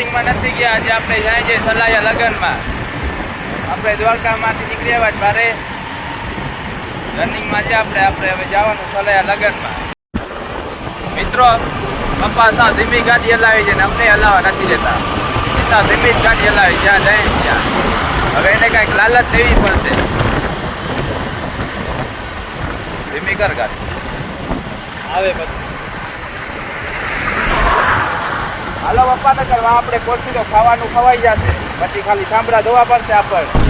રનિંગમાં નથી ગયા. આજે આપણે જાય છે સલાયા લગ્નમાં. આપણે દ્વારકામાંથી નીકળી આવ્યા જ રનિંગમાં છે આપણે. આપણે હવે જવાનું સલાયા લગ્નમાં. મિત્રો, પપ્પા સા ધીમી ગાડી હલાવી છે ને અમને હલાવવા નથી દેતા. સા ધીમી જ ગાડી હલાવી જ્યાં જાય ત્યાં. હવે એને કાંઈક લાલચ દેવી પડશે. ધીમી કર ગાડી. આવે પછી. હાલો પપ્પા ને કરવા આપણે કોશી તો ખાવાનું ખવાઈ જશે પછી ખાલી સાંભળા ધોવા પડશે આપણને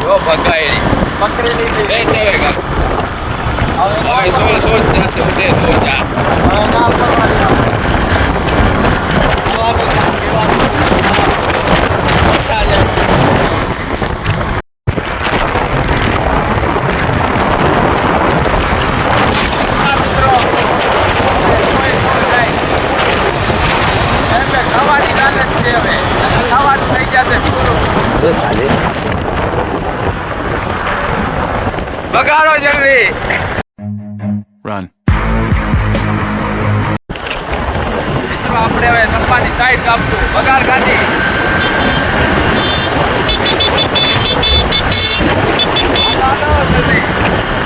જો ભગાઈ પકડી લીધી. હવે ના હવે સો સો જશે દે દો જા હવે ના કરવાની આપણે. હવે આપણે કામ કહેવાનું. મોટા જાય. આ મિત્રો કોઈ સો જાય એટલે ખાવાની લાલચ છે હવે ખાવાનું થઈ જશે પૂરું બગાડો જલ્દી. રન આપણે હવે સપ્પાની સાઈડ કાપશું. બગાડ હાલો, જલ્દી.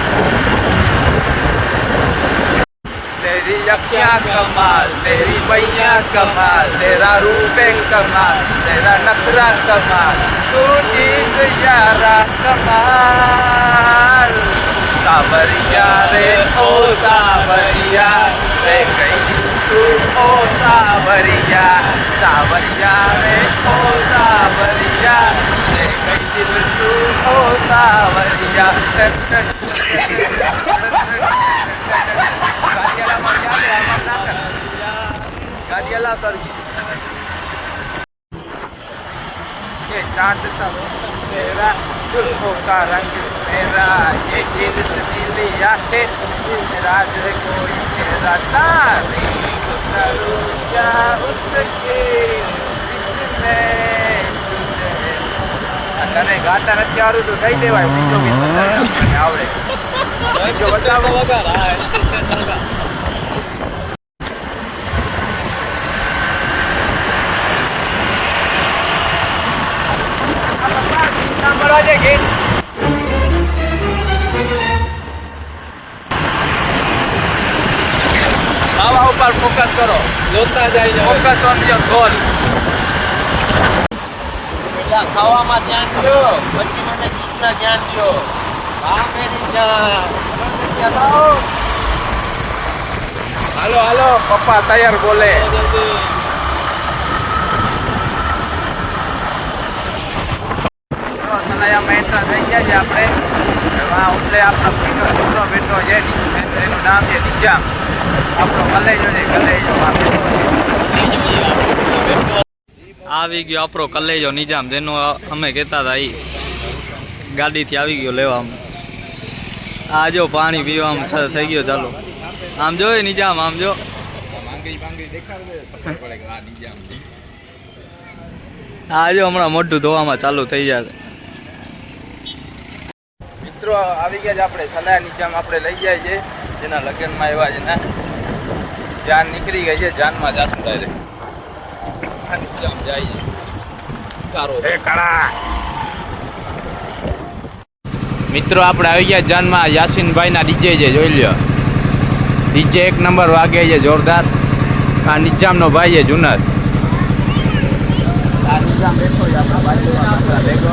तेरी अखियाँ कमाल, तेरी बैया कमाल, तेरा रूप कमाल, तेरा नखरा कमाल, तू चीज़ यारा कमाल। सावरिया रे, ओ सावरिया, रे गई तू, ओ सावरिया। सावरिया रे, ओ सावरिया, रे गई तू, ओ सावरिया। गाड़ियाला सरगी ये चांद सा तेरा जुल्फों का रंग मेरा ये जीनस नीली आंखें मेरा जो है कोई तेरा तारीख करूं क्या उसके जिसने तुझे તને ગાતા નથી આવડતું તો કહી દેવાય બીજો ગીત મને આવડે બીજો બતાવો વગર હા વગર. ગીત આવા ઉપર ફોકસ કરો. જોતા જાય છે. ફોકસ ઓન યોર ગોલ પેલા ખાવામાં ધ્યાન દો. પછી મને ગીતના ધ્યાન દો. હા મેરી જાન હાલો હાલો. પપ્પા તૈયાર બોલે. જલ્દી. તો સલાયામાં એન્ટર થઈ ગયા છે આપણે. એટલે આપણો પીનો છોકરો બેઠો છે એનું નામ છે નિજામ આપણો કલેજો છે, કલેજો આવી ગયો આપણો કલેજો નિજામ, જેનો અમે કહેતા હતા એ ગાડીથી આવી ગયો લેવા. આ જો પાણી પીવામાં થઈ ગયો ચાલો. આમ જો નિજામ, આમ જો. આ જો હમણાં મોઢું ધોવામાં ચાલુ થઈ જશે મિત્રો આવી ગયા છે આપણે સલાહ નિજામ આપણે લઈ જાય છે. જેના લગ્નમાં આવ્યા છે ને. જાન નીકળી ગઈ છે જાનમાં જાશું ડાયરેક્ટ જાય છે. સારો એ કળા. મિત્રો આપણે આવી ગયા જાનમાં. યાસીનભાઈના ડીજે છે જોઈ લ્યો. ડીજે એક નંબર વાગે છે જોરદાર. આ નિજામનો ભાઈ છે જુનસ. આ નિજામ બેઠો છે આપણા બાજુમાં. આપણા ભેગો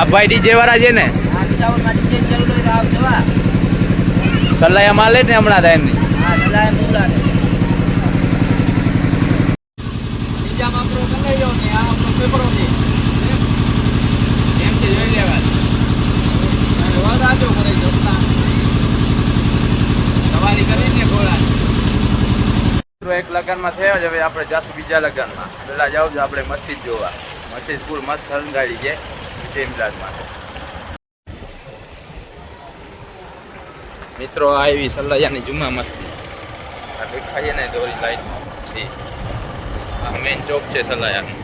આ ભાઈ ડીજે વાળા છે ને? સલાહ એમાં લે ને હમણાં થાય ને એક લગ્નમાં થયો છે, હવે આપણે જાશું બીજા લગ્નમાં. પેલા જાવ આપણે મસ્જિદ જોવા. મસ્જિદ ફૂલ મસ્ત હરંગાડી છે. વિજય મિલાદ માટે મિત્રો આ એવી જુમા મસ્તી. આ ખાઈએ ને દોરી લાઈન આ મેન ચોક છે સલાયાનું.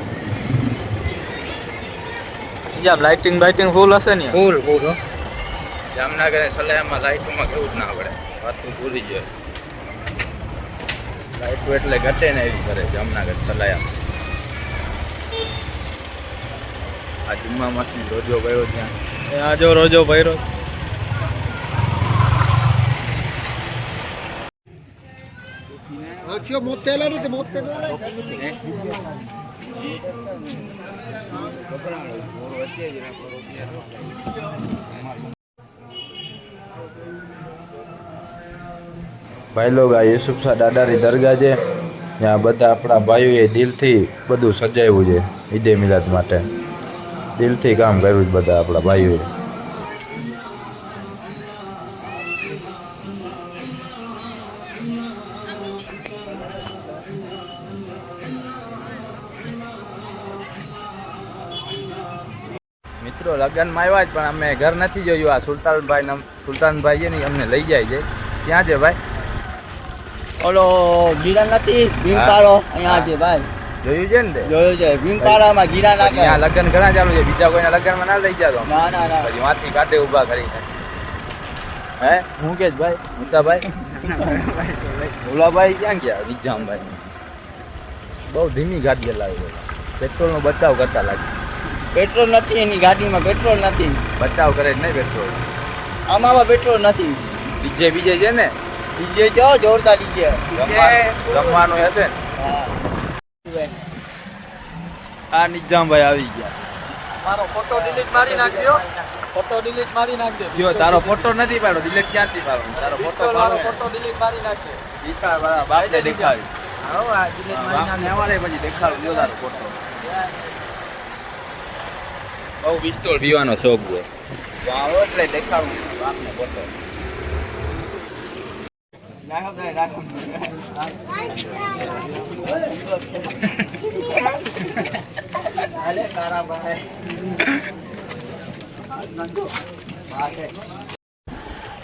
યાર લાઇટિંગ બાઇટિંગ ફૂલ હશે ને ફૂલ ફૂલ જામનગર સલાયામાં લાઇટોમાં કેવું જ ના પડે. વાત તો ભૂલી જાય. લાઇટો એટલે ઘટે ને એવી કરે જામનગર સલાયામાં. આ જુમ્મા માસની રોજો ગયો ત્યાં. આ જો રોજો મોતેલા ભાઈ લોગ આ યુસુફ શાહ દાદાની દરગાહ છે. ત્યાં બધા આપણા ભાઈઓએ દિલથી બધું સજાવ્યું છે ઈદે મિલાદ માટે. દિલથી કામ કર્યું છે બધા આપણા ભાઈઓએ. મિત્રો લગ્નમાં આવ્યા જ પણ અમે ઘર નથી જોયું. આ સુલતાનભાઈ સુલતાનભાઈ છે ને અમને લઈ જાય છે. ક્યાં છે ભાઈ? ઓલો ગીરા નથી? ભીમપાડો અહીંયા છે ભાઈ. જોયું છે ને તે? જોયું છે. ભીમપાડામાં ગીરા નાખે. ત્યાં લગ્ન ઘણા ચાલુ છે. બીજા કોઈના લગ્નમાં ના લઈ જાતો. ના ના ના. પછી વાંચી કાઢે ઊભા કરીને. હે? હું કે ભાઈ? મુસાભાઈ? ભોલાભાઈ ક્યાં ગયા? વિજામભાઈ. બહુ ધીમી ગાડી ચલાવી પેટ્રોલનો બચાવ કરતા લાગે પેટ્રોલ નથી એની ગાડીમાં પેટ્રોલ નથી. બચાવ કરે જ નહીં પેટ્રોલ. આમાં પેટ્રોલ નથી. ડીજે બીજે છે ને? ડીજે જો જોરદાર ડીજે. રમવાનું હશે ને? આ નિજામભાઈ આવી ગયા. મારો ફોટો ડિલીટ મારી નાખજો. ફોટો ડિલીટ મારી નાખજો. જો તારો ફોટો નથી પાડો ડિલીટ ક્યાંથી પાડો? તારો ફોટો મારો ફોટો ડિલીટ મારી નાખજો. ઈચ્છા વાળા બાપને દેખાડી બાપને અમારે પછી દેખાડું જો તારો ફોટો બહુ પિસ્તોલ પીવાનો શોખ હોય આવો એટલે દેખાડું બાપને ફોટો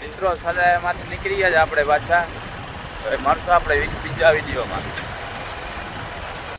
મિત્રો સદાયમાંથી નીકળી ગયા આપણે પાછા. મળશું આપણે બીજા વિડીયોમાં.